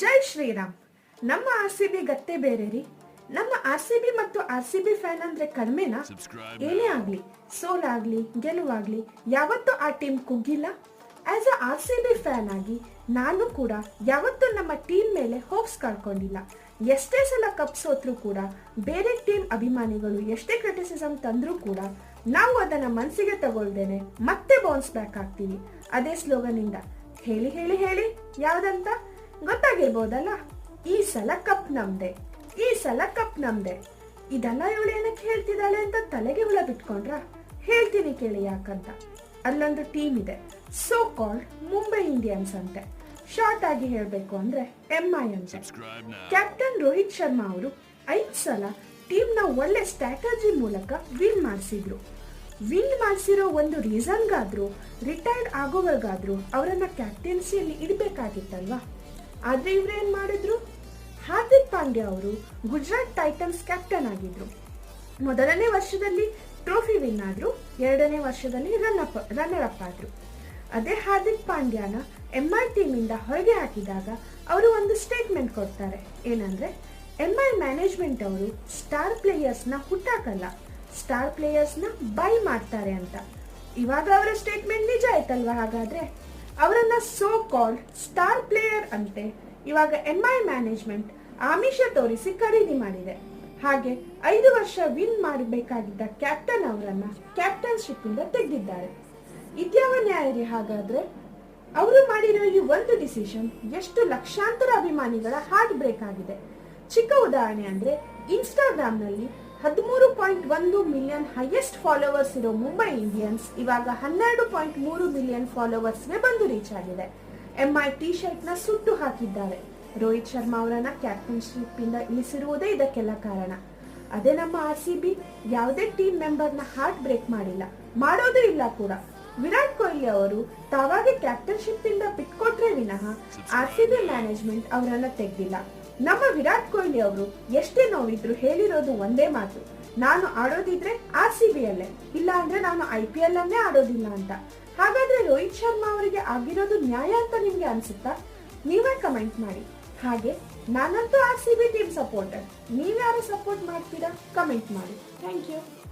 ಜೈ ಶ್ರೀರಾಮ್. ನಮ್ಮ R C B ಗತ್ತೆ ಬೇರೆ ರೀ. ನಮ್ಮ ಆರ್ ಸಿ ಬಿ ಮತ್ತು ಆರ್ ಸಿ ಬಿ ಫ್ಯಾನ್ ಅಂದ್ರೆ ಕಡಿಮೆನಾ? ಏನೇ ಆಗ್ಲಿ ಸೋಲಾಗ್ಲಿ ಗೆಲುವಾಗ್ಲಿ ಯಾವತ್ತೂ ಆ team ಕುಗ್ಗಿಲ್ಲ. As a R C B fan ಆಗಿ ನಾನು ಕೂಡ ಯಾವತ್ತೂ ನಮ್ಮ ಟೀಮ್ ಮೇಲೆ ಹೋಪ್ಸ್ ಕಳ್ಕೊಂಡಿಲ್ಲ. ಎಷ್ಟೇ ಸಲ ಕಪ್ ಸೋತ್ರು ಕೂಡ ಬೇರೆ ಟೀಮ್ ಅಭಿಮಾನಿಗಳು ಎಷ್ಟೇ ಕ್ರಿಟಿಸಿಸಮ್ ತಂದ್ರೂ ಕೂಡ ನಾವು ಅದನ್ನ ಮನಸ್ಸಿಗೆ ತಗೊಳ್ದೇನೆ ಮತ್ತೆ ಬೌನ್ಸ್ ಬ್ಯಾಕ್ ಆಗ್ತೀವಿ. ಅದೇ ಸ್ಲೋಗನ್ ಇಂದ. ಹೇಳಿ ಹೇಳಿ ಹೇಳಿ ಯಾವ್ದಂತ? ಗೊತ್ತಾಗಿರ್ಬೋದಲ್ಲ? ಈ ಸಲ ಕಪ್ ನಮ್ದೆ. ಈ ಸಲ ಕಪ್ ನಮ್ದೆ. ಇದೆಲ್ಲ ಇವಳು ಏನಕ್ಕೆ ಹೇಳ್ತಿದ್ದಾಳೆ ಅಂತ ತಲೆಗೆ ಹುಳ ಬಿಟ್ಕೊಂಡ್ರ? ಹೇಳ್ತೀನಿ ಕೇಳಿ ಯಾಕಂತ. ಅಲ್ಲೊಂದು ಟೀಮ್ ಇದೆ. ಸೋ ಕಾಲ್ಡ್ ಮುಂಬೈ ಇಂಡಿಯನ್ಸ್ ಅಂತೆ. ಶಾರ್ಟ್ ಆಗಿ ಹೇಳಬೇಕು ಅಂದ್ರೆ ಎಂ ಐ ಅಂತೆ. ಕ್ಯಾಪ್ಟನ್ ರೋಹಿತ್ ಶರ್ಮಾ ಅವರು ಐದು ಸಲ ಟೀಮ್ನ ಒಳ್ಳೆ ಸ್ಟ್ರಾಟಜಿ ಮೂಲಕ ವಿನ್ ಮಾಡಿಸಿದ್ರು. ವಿನ್ ಮಾಡಿಸಿರೋ ಒಂದು ರೀಸನ್ಗಾದ್ರೂ ರಿಟೈರ್ಡ್ ಆಗೋವರ್ಗಾದ್ರೂ ಅವರನ್ನ ಕ್ಯಾಪ್ಟನ್ಸಿಯಲ್ಲಿ ಇಡಬೇಕಾಗಿತ್ತಲ್ವಾ? ಆದ್ರೆ ಇವ್ರೇನ್ ಮಾಡಿದ್ರು? ಹಾರ್ದಿಕ್ ಪಾಂಡ್ಯ ಅವರು ಗುಜರಾತ್ ಟೈಟನ್ಸ್ ಕ್ಯಾಪ್ಟನ್ ಆಗಿದ್ರು. ಮೊದಲನೇ ವರ್ಷದಲ್ಲಿ ಟ್ರೋಫಿ ವಿನ್ ಆದ್ರು, ಎರಡನೇ ವರ್ಷದಲ್ಲಿ ರನ್ ಅಪ್ ರನ್ನರ್ ಅಪ್ ಆದ್ರು. ಅದೇ ಹಾರ್ದಿಕ್ ಪಾಂಡ್ಯನ ಎಂ ಐ ಟೀಮ್ ಹೊರಗೆ ಹಾಕಿದಾಗ ಅವರು ಒಂದು ಸ್ಟೇಟ್ಮೆಂಟ್ ಕೊಡ್ತಾರೆ. ಏನಂದ್ರೆ ಎಂ ಐ ಮ್ಯಾನೇಜ್ಮೆಂಟ್ ಅವರು ಸ್ಟಾರ್ ಪ್ಲೇಯರ್ಸ್ನ ಹುಟ್ಟಾಕಲ್ಲ ಸ್ಟಾರ್ ಪ್ಲೇಯರ್ಸ್ನ ಬೈ ಮಾಡ್ತಾರೆ ಅಂತ. ಇವಾಗ ಅವರ ಸ್ಟೇಟ್ಮೆಂಟ್ ನಿಜ ಆಯ್ತಲ್ವಾ ಹಾಗಾದ್ರೆ? ಅವರನ್ನ ಸೋ ಕಾಲ್ಡ್ ಸ್ಟಾರ್ ಪ್ಲೇಯರ್ ಅಂತೆ ಇವಾಗ ಎಂಐ ಮ್ಯಾನೇಜ್ಮೆಂಟ್ ಆಮಿಷ ತೋರಿಸಿ ಖರೀದಿ ಮಾಡಿದೆ. ಹಾಗೆ ಐದು ವರ್ಷ ವಿನ್ ಮಾಡಬೇಕಾಗಿದ್ದ ಕ್ಯಾಪ್ಟನ್ ಅವರನ್ನ ಕ್ಯಾಪ್ಟನ್ಶಿಪ್ ಇಂದ ತೆಗೆದಿದ್ದಾರೆ. ಇದ್ಯಾವ ನ್ಯಾಯ ಹಾಗಾದ್ರೆ? ಅವರು ಮಾಡಿರೋ ಈ ಒಂದು ಡಿಸಿಷನ್ ಎಷ್ಟು ಲಕ್ಷಾಂತರ ಅಭಿಮಾನಿಗಳ ಹಾರ್ಟ್ ಬ್ರೇಕ್ ಆಗಿದೆ. ಚಿಕ್ಕ ಉದಾಹರಣೆ ಅಂದ್ರೆ ಇನ್ಸ್ಟಾಗ್ರಾಮ್ನಲ್ಲಿ ಹದಿಮೂರು ಪಾಯಿಂಟ್ ಒಂದು ಮಿಲಿಯನ್ ಹೈಯೆಸ್ಟ್ ಫಾಲೋವರ್ಸ್ ಇರೋ ಮುಂಬೈ ಇಂಡಿಯನ್ಸ್ ಇವಾಗ ಹನ್ನೆರಡು ಪಾಯಿಂಟ್ ಮೂರು ಮಿಲಿಯನ್ ಫಾಲೋವರ್ಸ್ಗೆ ಬಂದು ರೀಚ್ ಆಗಿದೆ. ಎಂಐ ಟಿ ಶರ್ಟ್ನ ಸುಟ್ಟು ಹಾಕಿದ್ದಾರೆ. ರೋಹಿತ್ ಶರ್ಮಾ ಅವರನ್ನ ಕ್ಯಾಪ್ಟನ್ಶಿಪ್ ಇಂದ ಇಳಿಸಿರುವುದೇ ಇದಕ್ಕೆಲ್ಲ ಕಾರಣ. ಅದೇ ನಮ್ಮ ಆರ್ ಸಿ ಬಿ ಯಾವುದೇ ಟೀಮ್ ಮೆಂಬರ್ನ ಹಾರ್ಟ್ ಬ್ರೇಕ್ ಮಾಡಿಲ್ಲ. ಮಾಡೋದೇ ಇಲ್ಲ ಕೂಡ. ವಿರಾಟ್ ಕೊಹ್ಲಿ ಅವರು ತಾವಾಗೆ ಕ್ಯಾಪ್ಟನ್ಶಿಪ್ ಇಂದ ಬಿಟ್ಕೊಟ್ರೆ ವಿನಃ ಆರ್ ಸಿ ಬಿ ಮ್ಯಾನೇಜ್ಮೆಂಟ್ ಅವರನ್ನ ತೆಗ್ದಿಲ್ಲ. ನಮ್ಮ ವಿರಾಟ್ ಕೊಹ್ಲಿ ಅವರು ಎಷ್ಟೇ ನೋವಿದ್ರು ಹೇಳಿರೋದು ಒಂದೇ ಮಾತು. ನಾನು ಆಡೋದಿದ್ರೆ ಆರ್ ಸಿ ಬಿ ಅಲ್ಲೇ ಇಲ್ಲ ಅಂದ್ರೆ ನಾನು ಐ ಪಿ ಎಲ್ ಅನ್ನೇ ಆಡೋದಿಲ್ಲ ಅಂತ. ಹಾಗಾದ್ರೆ ರೋಹಿತ್ ಶರ್ಮಾ ಅವರಿಗೆ ಆಗಿರೋದು ನ್ಯಾಯ ಅಂತ ನಿಮ್ಗೆ ಅನ್ಸುತ್ತಾ? ನೀವೇ ಕಮೆಂಟ್ ಮಾಡಿ. ಹಾಗೆ ನಾನಂತೂ R C B team supporter. ನೀವ್ಯಾರು ಸಪೋರ್ಟ್ ಮಾಡ್ತೀರಾ? ಕಮೆಂಟ್ ಮಾಡಿ. Thank you.